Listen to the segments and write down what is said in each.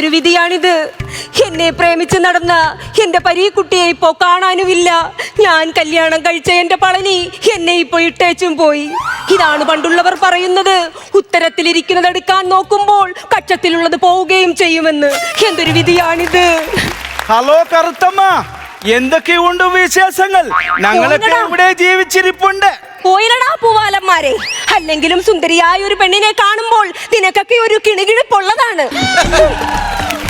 ഒരു വിധിയാണിത്. എന്നെ പ്രേമിച്ച് നടന്ന എന്റെ പരീക്കുട്ടിയെ ഇപ്പോ കാണാനുമില്ല. ഞാൻ കല്യാണം കഴിച്ച എന്റെ പളനി എന്നെ ഇപ്പോ ഇട്ടേച്ചും പോയി. ഇതാണ് പണ്ടുള്ളവർ പറയുന്നത്. ഉത്തരത്തിലിരിക്കുന്നത് എടുക്കാൻ നോക്കുമ്പോൾ കക്ഷത്തിലുള്ളത് പോവുകയും ചെയ്യുമെന്ന്. എന്തൊരു വിധിയാണിത്. ഹലോ കറുത്തമ്മ എന്തൊക്കെയുണ്ട് വിശേഷങ്ങൾ? ഞങ്ങളൊക്കെ ഇവിടെ ജീവിച്ചിരിപ്പുണ്ട്. പോയിരടാ പൂവാലന്മാരെ. അല്ലെങ്കിലും സുന്ദരിയായ ഒരു പെണ്ണിനെ കാണുമ്പോൾ നിനക്കൊക്കെ ഒരു കിണികിഴിപ്പുള്ളതാണ്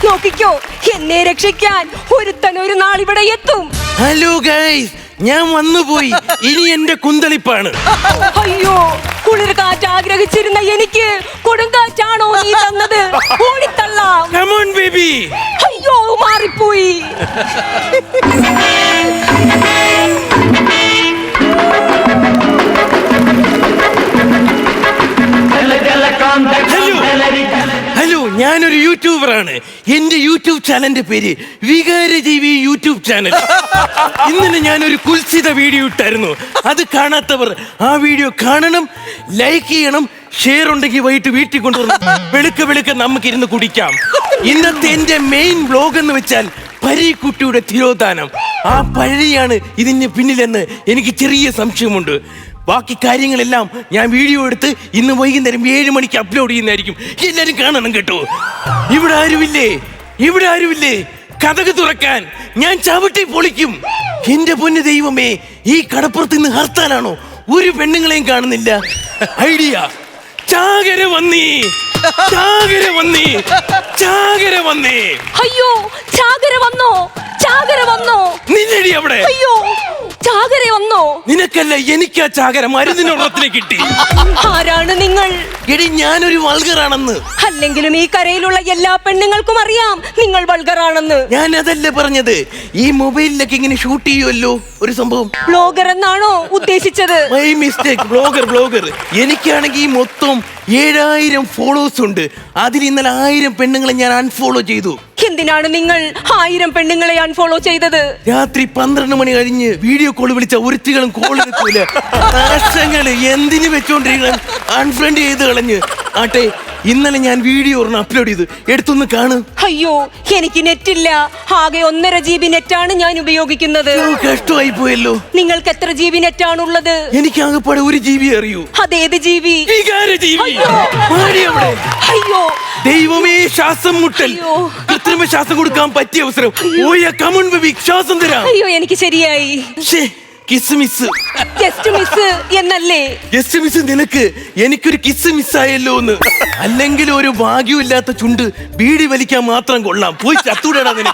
നോക്കിക്കോ. എന്നെ രക്ഷിക്കാൻ ഒരുത്തൻ ഒരു നാൾ ഇവിടെ എത്തും. ഹലോ ഗൈസ് ഞാൻ വന്നുപോയി. ഇനി എന്റെ കുന്തളിപ്പാണ്. അയ്യോ കുളിർ കാറ്റ് ആഗ്രഹിച്ചിരുന്ന എനിക്ക് കൊടുങ്കാറ്റാണോ നീ തന്നത്? ഓടിത്തള്ളാം. കമോൺ ബേബി അയ്യോ മാറിപ്പോയി. എന്റെ യൂട്യൂബ് ചാനലിന്റെ പേര് വികാരജീവി യൂട്യൂബ് ചാനൽ. ഇന്നലെ ഞാൻ ഒരു കുൽസിത വീഡിയോ ഇട്ടായിരുന്നു. അത് കാണാത്തവർ ആ വീഡിയോ കാണണം ലൈക്ക് ചെയ്യണം ഷെയർ ഉണ്ടെങ്കിൽ വൈകിട്ട് വീട്ടിൽ കൊണ്ടുവന്ന് വെളുക്ക വെളുക്ക നമുക്ക് ഇരുന്ന് കുടിക്കാം. ഇന്നത്തെ എന്റെ മെയിൻ ബ്ലോഗ് എന്ന് വെച്ചാൽ പരീക്കുട്ടിയുടെ തിരോധാനം. ആ പഴയാണ് ഇതിന് പിന്നിലെന്ന് എനിക്ക് ചെറിയ സംശയമുണ്ട്. ബാക്കി കാര്യങ്ങളെല്ലാം ഞാൻ വീഡിയോ എടുത്ത് ഇന്ന് വൈകുന്നേരം ഏഴ് മണിക്ക് അപ്ലോഡ് ചെയ്യുന്നതായിരിക്കും. എല്ലാരും കാണണം കേട്ടോ. ഇവിടെ ആരുമില്ലേ? ഇവിടെ ആരുമില്ലേ? കഥക് തുറക്കാൻ ഞാൻ ചവിട്ടി പൊളിക്കും. എന്റെ പൊന്നു ദൈവമേ ഈ കടപ്പുറത്ത് നിന്ന് ഹർത്താലാണോ? ഒരു പെണ്ണുങ്ങളെയും കാണുന്നില്ല. ഐഡിയ. ചാകര വന്നീ. ചാകര വന്നീ. ചാകര വന്നേ. അയ്യോ ചാകര വന്നോ? ചാകര വന്നോ? നിന്നടി അവിടെ. അയ്യോ. ചാകര വന്നോ? നിനക്കല്ല എനിക്കാ ചാകര മരുന്നിനൊള്ളത്തിനെ കിട്ടി? ആരാണ് നിങ്ങൾ? എടി ഞാനൊരു വൾഗറാണെന്ന്. അല്ലെങ്കിലും ഈ കരയിലുള്ള എല്ലാ പെണ്ണുങ്ങൾക്കും അറിയാം നിങ്ങൾ വൾഗറാണെന്ന്. ഞാൻ അതല്ല പറഞ്ഞത്? ഈ മൊബൈലിലൊക്കെ ഇങ്ങനെ ഷൂട്ട് ചെയ്യുമല്ലോ ഒരു സംഭവം. ബ്ലോഗർ എന്നാണോ ഉദ്ദേശിച്ചത്? My mistake blogger blogger. എനിക്കാണെങ്കിൽ മൊത്തം ഏഴായിരം ഫോളോവേഴ്സ് ഉണ്ട്. അതിൽ ഇന്നലെ ആയിരം പെണ്ണുങ്ങളെ ഞാൻ അൺഫോളോ ചെയ്തു. എന്തിനാണ് നിങ്ങൾ ആയിരം പെണ്ണുങ്ങളെ അൺഫോളോ ചെയ്തത്? രാത്രി പന്ത്രണ്ട് മണി കഴിഞ്ഞ് വീഡിയോ കോൾ വിളിച്ച ഒരുത്തികളും കോൾ എടുക്കൂല. എന്തിനു വെച്ചോണ്ടിരിക്കണം? അൺഫ്രണ്ട് ചെയ്ത് കളഞ്ഞ്. ആട്ടെ ഇന്നലെ ഞാൻ വീഡിയോ ഒരെണ്ണം അപ്ലോഡ് ചെയ്തു. എടുത്തൊന്ന് കാണ്. അയ്യോ എനിക്ക് നെറ്റില്ല. ആകെ ഒന്നര ജി ബി നെറ്റാണ് ഞാൻ ഉപയോഗിക്കുന്നത്. കഷ്ടമായി പോയല്ലോ. നിങ്ങൾക്ക് എത്ര ജി ബി നെറ്റാണുള്ളത്? എനിക്ക് ആകെപ്പാടെ ഒരു ജീവി അറിയൂ. അതേത് ജി ബി അയ്യോ. ദൈവമേ ശ്വാസം മുട്ടൽ. കൃത്രിമ ശ്വാസം കൊടുക്കാൻ പറ്റിയ അവസരം. ശ്വാസം തരാം. അയ്യോ എനിക്ക് ശരിയായി. കിസ് മിസ് ജസ്റ്റ് മിസ് എന്നല്ലേ? ജസ്റ്റ് മിസ് നിനക്ക് എനിക്കൊരു കിസ് മിസ്സായല്ലോ എന്ന്. അല്ലെങ്കിൽ ഒരു ഭാഗ്യമില്ലാത്ത ചുണ്ട് ബീഡി വലിക്കാൻ മാത്രം കൊള്ളാം. പോയി നിനക്ക്.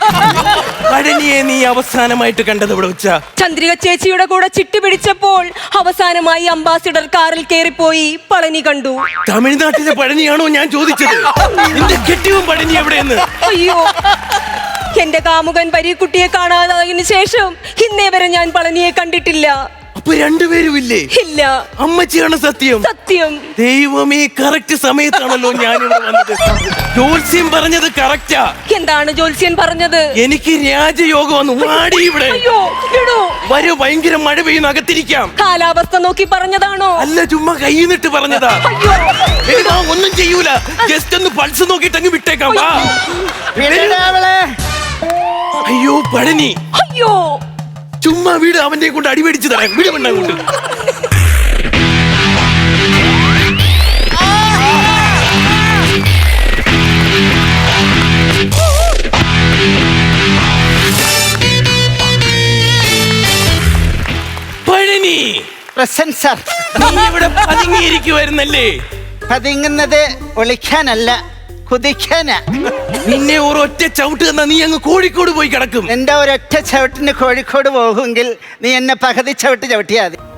പഴനിയെ നീ അവസാനമായിട്ട് കണ്ടത് ഇവിടെ വെച്ചാ? ചന്ദ്രിക ചേച്ചിയുടെ കൂടെ ചിട്ടി പിടിച്ചപ്പോൾ അവസാനമായി അംബാസിഡർ കാറിൽ കയറിപ്പോയി പളനി കണ്ടു. തമിഴ്നാട്ടിലെ പഴനിയാണോ ഞാൻ ചോദിച്ചത്? നിന്റെ കെട്ടിയും പഴനി എവിടെയെന്ന്? അയ്യോ. എന്റെ കാമുകൻ പരീക്കുട്ടിയെ കാണാതായതിനു ശേഷം ഇന്നേ വരെ ഞാൻ പളനിയെ കണ്ടിട്ടില്ല. അപ്പൊ രണ്ടുപേരും ഇല്ലേ. ഇല്ല അമ്മച്ചിയാണ് സത്യം. സത്യം. ദൈവമേ കറക്റ്റ് സമയത്താണല്ലോ ഞാൻ വന്നത്. ജോത്സ്യം പറഞ്ഞത് കറക്റ്റാ എന്താണ് ജോത്സ്യൻ പറഞ്ഞത്? എനിക്ക് രാജയോഗം വന്നു. മാടി ഇവിടെ. വരൂ ഭയങ്കര മഴ പെയ്യുന്ന അകത്തിരിക്കാം. കാലാവസ്ഥ നോക്കി പറഞ്ഞതാണോ? അല്ല ചുമ്മാ കൈന്നിട്ട് പറഞ്ഞതാ. ഒന്നും ചെയ്യൂല. ജസ്റ്റ് ഒന്ന് പൾസ് നോക്കിട്ട് അങ്ങ് വിട്ടേക്കാം. അയ്യോ പഴനി. അയ്യോ. ചുമ്മാ വീട് അവന്റെ കൊണ്ട് അടിപേടിച്ച് തരാം വീട് പെണ്ണ കൊണ്ട്. പഴനി. Present sir. നീ ഇവിടെ പതുങ്ങിയിരിക്കുവായിരുന്നല്ലേ? പതുങ്ങുന്നത് ഒളിക്കാനല്ല. കുതിക്കാനാ. നിന്നെ ഒരൊറ്റ ചവിട്ട് തന്നാ നീ അങ്ങ് കോഴിക്കോട് പോയി കിടക്കും. എന്റെ ഒരൊറ്റ ചവിട്ടിന് കോഴിക്കോട് പോകുമെങ്കിൽ നീ എന്നെ പകുതി ചവിട്ട് ചവിട്ടിയാൽ മതി.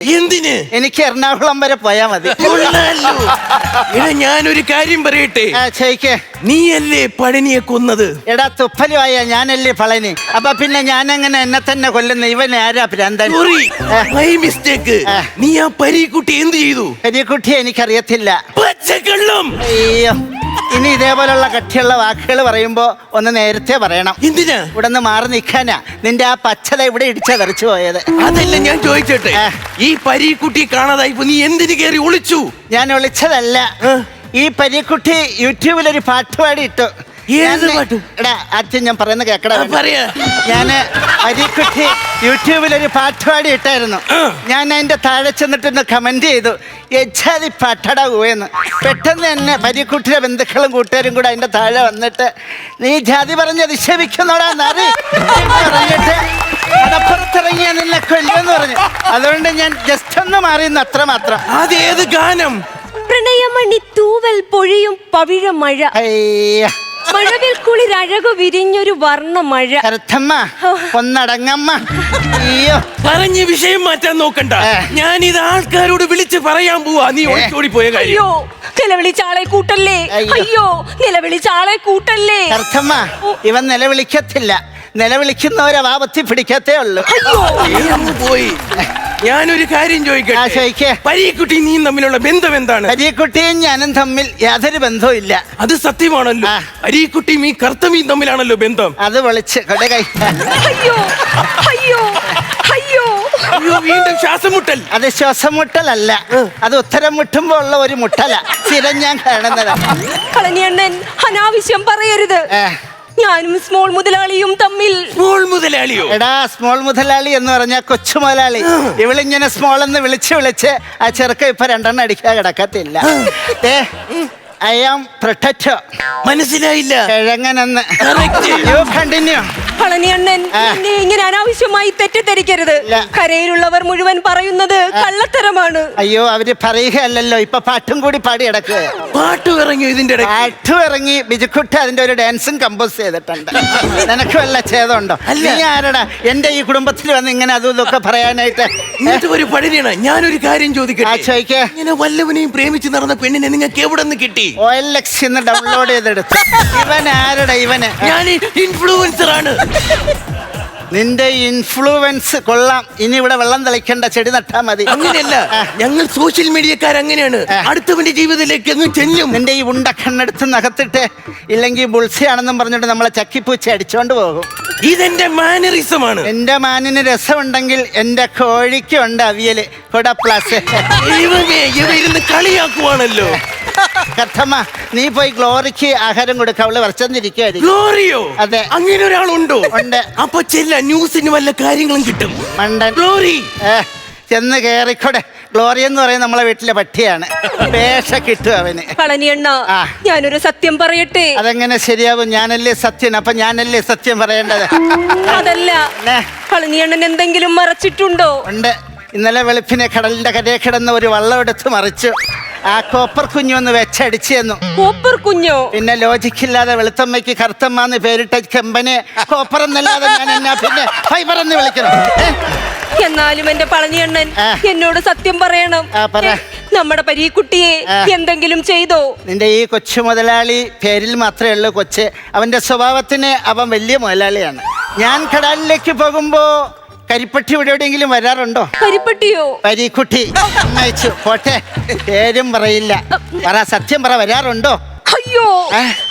എന്തിന്? എനിക്ക് എറണാകുളം വരെ പോയാ മതി. എടാ ഞാനൊരു കാര്യം പറയട്ടെ? ചോദിക്കേ നീയല്ലേ പഴനിയെ കൊന്നത്? എടാ തുപ്പലുമായ ഞാനല്ലേ പളനി. അപ്പൊ പിന്നെ ഞാൻ അങ്ങനെ എന്നെ തന്നെ കൊല്ലുന്ന? ഇവൻ ആരാ ഭ്രാന്തൻ. My mistake. നീ ആ പരീക്കുട്ടി എന്ത് ചെയ്തു? കരിക്കുട്ടി എനിക്കറിയത്തില്ല. പച്ചക്കള്ളം. അയ്യോ. ഇനി ഇതേപോലുള്ള കട്ടിയുള്ള വാക്കുകൾ പറയുമ്പോ ഒന്ന് നേരത്തെ പറയണം. എന്തിനാ? ഇവിടെ നിന്ന് മാറി നിൽക്കാനാ നിന്റെ ആ പച്ചത ഇവിടെ ഇടിച്ച തെറിച്ചു പോയത്. അതല്ല ഞാൻ ചോദിച്ചോട്ടെ. ഈ പരീക്കുട്ടി കാണാതായിപ്പോ നീ എന്തിന് കേറി ഒളിച്ചു? ഞാൻ ഒളിച്ചതല്ല. ഈ പരീക്കുട്ടി യൂട്യൂബിൽ ഒരു പാട്ട് പാടി ഇട്ടു ഏത് ഞാന്- പാട്ട്? എടാ ആദ്യം ഞാൻ പറയുന്ന കേക്കടാ പറയാ. ഞാൻ അരിക്കുട്ടി യൂട്യൂബിൽ ഒരു പാട്ട് പാടി ഇട്ടായിരുന്നു. ഞാൻ അതിന്റെ താഴെ ചെന്നിട്ടൊന്ന് കമന്റ് ചെയ്തു. യജാതി പാട്ടട പോയെന്ന്. പെട്ടെന്ന് തന്നെ പരിക്കുട്ടിയുടെ ബന്ധുക്കളും കൂട്ടുകാരും കൂടെ അതിന്റെ താഴെ വന്നിട്ട് നീ ജാതി പറഞ്ഞ് അധിക്ഷേപിക്കുന്നോടാ നറി. എന്ന് പറഞ്ഞിട്ട് കടപ്പുറത്തിറങ്ങിയ നിന്നെ കൊല്ലെന്ന് പറഞ്ഞു. അതുകൊണ്ട് ഞാൻ ജസ്റ്റ് ഒന്ന് മാറിയെന്ന് അത്ര മാത്രം. അതേത് ഗാനം? പ്രണയമണി തൂവൽ പൊഴിയും പവിഴ മഴ. അയ്യ. മഴവിൽ കുളിർ അഴകു വിരിഞ്ഞൊരു വർണ മഴ കരുത്തമ്മ ഒന്നടങ്ങമ്മ. അയ്യോ. പറഞ്ഞ വിഷയം മാറ്റാൻ നോക്കണ്ട. ഞാൻ ഇത് ആൾക്കാരോട് വിളിച്ച് പറയാൻ പോവാ. നീ ഓടിക്കോടി പോയ കാര്യം. അയ്യോ നിലവിളിച്ച ആളെ കൂട്ടല്ലേ? അയ്യോ. നിലവിളിച്ച ആളെ കൂട്ടല്ലേ? കരുത്തമ്മ ഇവൻ നിലവിളിക്കത്തില്ല. നിലവിളിക്കുന്നവരെ വാപത്തി പിടിക്കത്തേ ഉള്ളൂ. അയ്യോ. പോയി. ഞാനൊരു കാര്യം ആ, ചോദിക്കേ. ചോദിക്കട്ടെ പരീക്കുട്ടി നീയും തമ്മിലുള്ള ബന്ധം എന്താണ്? അരിയക്കുട്ടിയും ഞാനും തമ്മിൽ യാതൊരു ബന്ധവും ഇല്ല. അത് സത്യമാണല്ലോ. ആ. അരീക്കുട്ടിയും ഈ കർത്തവിയും തമ്മിലാണല്ലോ ബന്ധം. അത് വിളിച്ച് കൊട കൈ. അയ്യോ അയ്യോ അയ്യോ. അയ്യോ വീണ്ടും ശ്വാസം മുട്ടൽ. അത് ശ്വാസം മുട്ടലല്ല. അത് ഉത്തരം മുട്ടുമ്പോ ഉള്ള ഒരു മുട്ടല. സ്ഥിരം ഞാൻ കാണുന്നതാ. കളനിയണ്ണൻ അനാവശ്യം പറയരുത്. ഏ. ഞാനും സ്മോൾ മുതലാളിയും തമ്മിൽ. സ്മോൾ മുതലാളിയോ? എടാ സ്മോൾ മുതലാളി എന്ന് പറഞ്ഞ കൊച്ചു മുതലാളി. ഇവളിങ്ങനെ സ്മോൾ എന്ന് വിളിച്ച് വിളിച്ച് ആ ചെറുക്ക ഇപ്പൊ രണ്ടെണ്ണം അടിക്കാൻ കിടക്കത്തില്ല. ഐ ആം പ്രൊട്ടക്ടർ മനസ്സിലായില്ല. കിഴങ്ങനെന്ന്. യു കണ്ടിന്യൂ കളനിയണ്ണൻ ആ. എന്നെ ഇങ്ങനെ അനാവശ്യമായി തെറ്റിദ്ധരിക്കരുത്. കരയിലുള്ളവർ മുഴുവൻ പറയുന്നത് കള്ളത്തരമാണ്. അയ്യോ അവർ പറയുകയല്ലല്ലോ. ഇപ്പൊ പാട്ടും കൂടി പാടി കിടക്കുക പാട്ട് ഇറങ്ങി ഇതിന്റെ ഇടയ്ക്ക്. പാട്ടും ഇറങ്ങി ബിജുക്കുട്ടി അതിന്റെ ഒരു ഡാൻസും കമ്പോസ് ചെയ്തിട്ടുണ്ട്. നിനക്ക് വല്ല ഛേദമുണ്ടോ? അല്ല. നീ ആരടാ? എന്റെ ഈ കുടുംബത്തിൽ വന്ന് ഇങ്ങനെ അതും ഇതൊക്കെ പറയാനായിട്ട്. എന്നിട്ട് ഒരു പഴുതിയാണ് ഞാനൊരു കാര്യം ആ ചോദിക്കട്ടെ ഇങ്ങനെ വല്ലവനെയും പ്രേമിച്ച് നടന്ന പെണ്ണിനെ നിങ്ങൾക്ക് എവിടെ നിന്ന് കിട്ടി ഒ എൽ എക്സ് ഡൗൺലോഡ് ചെയ്തെടുത്തു. ഇവൻ ആരടാ ഇവന്? ഞാൻ ഇൻഫ്ലുവൻസർ ആണ്. നിന്റെ ഇൻഫ്ലുവൻസ് കൊള്ളാം. ഇനി ഇവിടെ വെള്ളം തെളിക്കേണ്ട ചെടി നട്ടാ മതി. അങ്ങനെയല്ല. ഞങ്ങൾ സോഷ്യൽ മീഡിയക്കാർ അങ്ങനെയാണ്. അടുത്തവന്റെ ജീവിതത്തിലേക്ക് അങ്ങ് ചെല്ലും. നിന്റെ ഈ ഉണ്ട കണ്ണെടുത്ത് നകത്തിട്ട് ഇല്ലെങ്കിൽ ബുൾസിയാണെന്നും പറഞ്ഞിട്ട് നമ്മളെ ചക്കിപ്പൂച്ച അടിച്ചോണ്ട് പോകും. ഇതെന്റെ മാനറിസമാണ്. എന്റെ മാനിന് രസമുണ്ടെങ്കിൽ എന്റെ കോഴിക്കുണ്ട് അവിയൽ. കൊട പ്ലസ് ഇവ ഇരുന്ന് കളിയാക്കുവാണല്ലോ. കഥമ്മ നീ പോയി ഗ്ലോറിക്ക് ആഹാരം കൊടുക്ക. അവൾ വരച്ചെന്നിരിക്കുവായിരിക്കും ഗ്ലോറിയോ? അതെ. അങ്ങനെ ഒരാളുണ്ടോ? ഉണ്ട്. അപ്പൊ ചെല്ല ന്യൂസിന് വല്ല കാര്യങ്ങളും കിട്ടും? മണ്ടൻ. ഗ്ലോറി? ഏ, ചെന്ന് കേറിക്കൂടെ. ഗ്ലോറി എന്ന് പറയുന്നത് നമ്മളെ വീട്ടിലെ പട്ടിയാണ്. പേശ കിട്ടും അവന്. പളനിയണ്ണ ആ. ഞാനൊരു സത്യം പറയട്ടെ? അതെങ്ങനെ ശരിയാവും? ഞാനല്ലേ സത്യം അപ്പൊ ഞാനല്ലേ സത്യം പറയേണ്ടത്? അതല്ല. പളനിയണ്ണൻ കളനിയണ്ണൻ എന്തെങ്കിലും മറച്ചിട്ടുണ്ടോ? ഉണ്ട്. ഇന്നലെ വെളുപ്പിനെ കടലിന്റെ കരയെ കിടന്ന് ഒരു വള്ളം എടുത്ത് മറിച്ചു. ആ കോപ്പർ കുഞ്ഞു ഒന്ന് വെച്ചടിച്ചു തന്നു കോപ്പർ കുഞ്ഞോ പിന്നെ ലോജിക്കില്ലാതെ വെളുത്തമ്മയ്ക്ക് കറുത്തമ്മന്ന് പേരിട്ട കമ്പനി കോപ്പർ എന്നല്ലാതെ ഞാൻ എന്നാ പിന്നെ ഫൈബർ എന്ന് വിളിക്കണം ഏ? എന്നാലും എന്റെ പളനിയണ്ണൻ ആ. എന്നോട് സത്യം പറയണം ആ, പറ. നമ്മുടെ പരീക്കുട്ടിയെ ആ. എന്തെങ്കിലും ചെയ്തോ നിന്റെ ഈ കൊച്ചു മുതലാളി പേരിൽ മാത്രമേ ഉള്ളൂ കൊച്ച് അവന്റെ സ്വഭാവത്തിന് അവൻ വലിയ മുതലാളിയാണ് ഞാൻ കടലിലേക്ക് പോകുമ്പോ കരിപ്പട്ടി ഇവിടെ എവിടെയെങ്കിലും വരാറുണ്ടോ? കരിപ്പട്ടിയോ? പരീക്കുട്ടി അയച്ചു. പോട്ടെ. പേരും പറയില്ല. പറ സത്യം പറ വരാറുണ്ടോ? അയ്യോ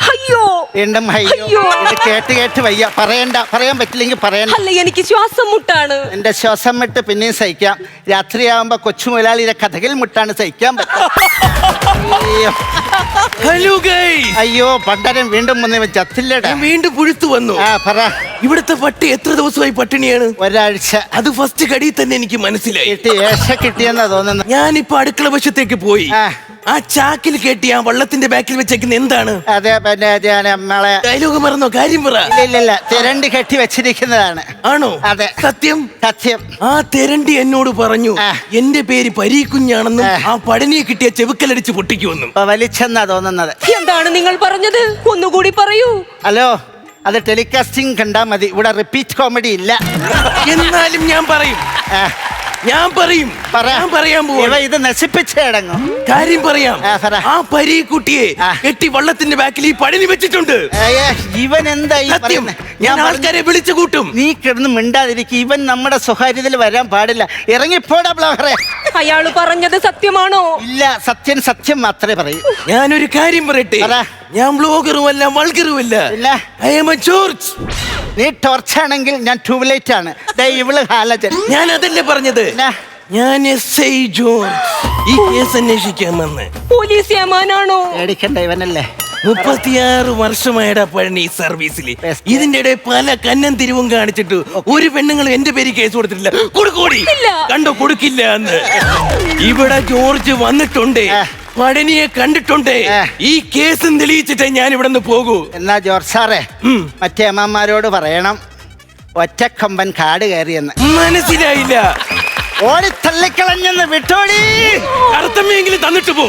അയ്യോ. അയ്യോ. ഇത് കേട്ട് കേട്ട് വയ്യ. പറയണ്ട. പറയാൻ പറ്റില്ലെങ്കിൽ പറയണ്ട. അല്ല എനിക്ക് ശ്വാസം മുട്ടാണ്. എന്റെ ശ്വാസം മുട്ട് പിന്നെയും സഹിക്കാം. രാത്രിയാവുമ്പോ കൊച്ചു മുതലാളിയുടെ കഥകിൽ മുട്ടാണ് സഹിക്കാൻ പറ്റുക. അയ്യോ ഹലോ ഗൈസ് അയ്യോ പണ്ടരം വീണ്ടും വന്ന് ചത്തില്ലടാ. ഞാൻ വീണ്ടും പുഴുത്തു വന്നു. ആ പറ. ഇവിടുത്തെ പട്ടി എത്ര ദിവസമായി പട്ടിണിയാണ്? ഒരാഴ്ച. അത് ഫസ്റ്റ് കടിയിൽ തന്നെ എനിക്ക് മനസ്സിലായി. കിട്ടി ഏഷ കിട്ടിയെന്നാ തോന്നുന്നു ഞാനിപ്പോ അടുക്കള വശത്തേക്ക് പോയി. ആ. ചാക്കിൽ കെട്ടി ആ വള്ളത്തിന്റെ ബാക്കിൽ വെച്ചേക്കുന്ന എന്താണ്? അതെ പിന്നെ ഞാൻ നമ്മളെ ഡയലോഗ് മറന്നോ? കാര്യം പറ. ഇല്ല ഇല്ല ഇല്ല. തിരണ്ടി കെട്ടി വെച്ചിരിക്കുന്നതാണ്. ആണോ? അതെ. സത്യം? സത്യം. ആ തിരണ്ടി എന്നോട് പറഞ്ഞു. എന്റെ പേര് പരീക്കുഞ്ഞാണെന്നും ആ. പടനിയെ കിട്ടിയ ചെവുക്കലടിച്ച് പൊട്ടിക്കുമെന്നും. വലിച്ചെന്നാ തോന്നുന്നത്. എന്താണ് നിങ്ങൾ പറഞ്ഞത്? ഒന്നുകൂടി പറയൂ. ഹലോ അത് ടെലികാസ്റ്റിംഗ് കണ്ടാ മതി. ഇവിടെ റിപ്പീറ്റ് കോമഡി ഇല്ല. എന്നാലും ഞാൻ പറയും ഞാൻ പറയും. പറ. ഞാൻ പറയാൻ പോവാ. ഇത് നശിപ്പിച്ചടങ്ങും കാര്യം പറയാം. ആ, പരി കുട്ടിയെ പരീക്കുട്ടിയെ കെട്ടി വള്ളത്തിന്റെ ബാക്കിൽ ഈ പഴനി വെച്ചിട്ടുണ്ട്. ഇവൻ എന്താ സത്യം. ഞാൻ ആൾക്കാരെ വിളിച്ചു കൂട്ടും. നീ കിടന്ന് മിണ്ടാതിരിക്കും. ഇവൻ നമ്മുടെ സ്വകാര്യതയിൽ വരാൻ പാടില്ല. ഇറങ്ങിപ്പോടാ ബ്ലോഹറെ അയാൾ പറഞ്ഞത് സത്യമാണോ? ഇല്ല സത്യം സത്യം മാത്രമേ പറയൂ. ഞാനൊരു കാര്യം പറയട്ടെ? പറ. ഞാൻ ബ്ലോഗറുമല്ല വൾഗറുമല്ല. ഇല്ല. ഐ എം നീ ടോർച്ചാണെങ്കിൽ ഞാൻ ട്യൂബ്ലൈറ്റ് ആണ്. ദേ ഇവൾ ഹാലജൻ. ഞാൻ അതല്ലേ പറഞ്ഞത്? ഞാൻ എസ് ഐ ജോർജ് ഈ കേസ് അന്വേഷിക്കാൻ വന്ന്. പോലീസ് ഏമാനാണോ പേടിക്കണ്ട ഇവനല്ലേ. മുപ്പത്തിയാറ് വർഷമായടാ പഴനി സർവീസിൽ Yes. ഇതിന്റെ ഇടയിൽ പല കന്നം തിരിവും കാണിച്ചിട്ട് ഒരു പെണ്ണുങ്ങൾ എന്റെ പേര് കേസ് കൊടുത്തിട്ടില്ല. കൊടുക്കൂടി. കണ്ടോ കൊടുക്കില്ല എന്ന്. ഇവിടെ ജോർജ് വന്നിട്ടുണ്ട്. പഴനിയെ കണ്ടിട്ടുണ്ട്. ഈ കേസും തെളിയിച്ചിട്ടേ ഞാൻ ഇവിടെ നിന്ന് പോകൂ. എന്നാ ജോർജ് സാറേ മറ്റേ അമ്മമാരോട് പറയണം. ഒറ്റക്കൊമ്പൻ കാട് കയറിയെന്ന്. മനസ്സിലായില്ല. ഓടി തള്ളിക്കളഞ്ഞെന്ന് വിട്ടോടി. കറുത്തമ്മയെങ്കിലും തന്നിട്ട് പോ.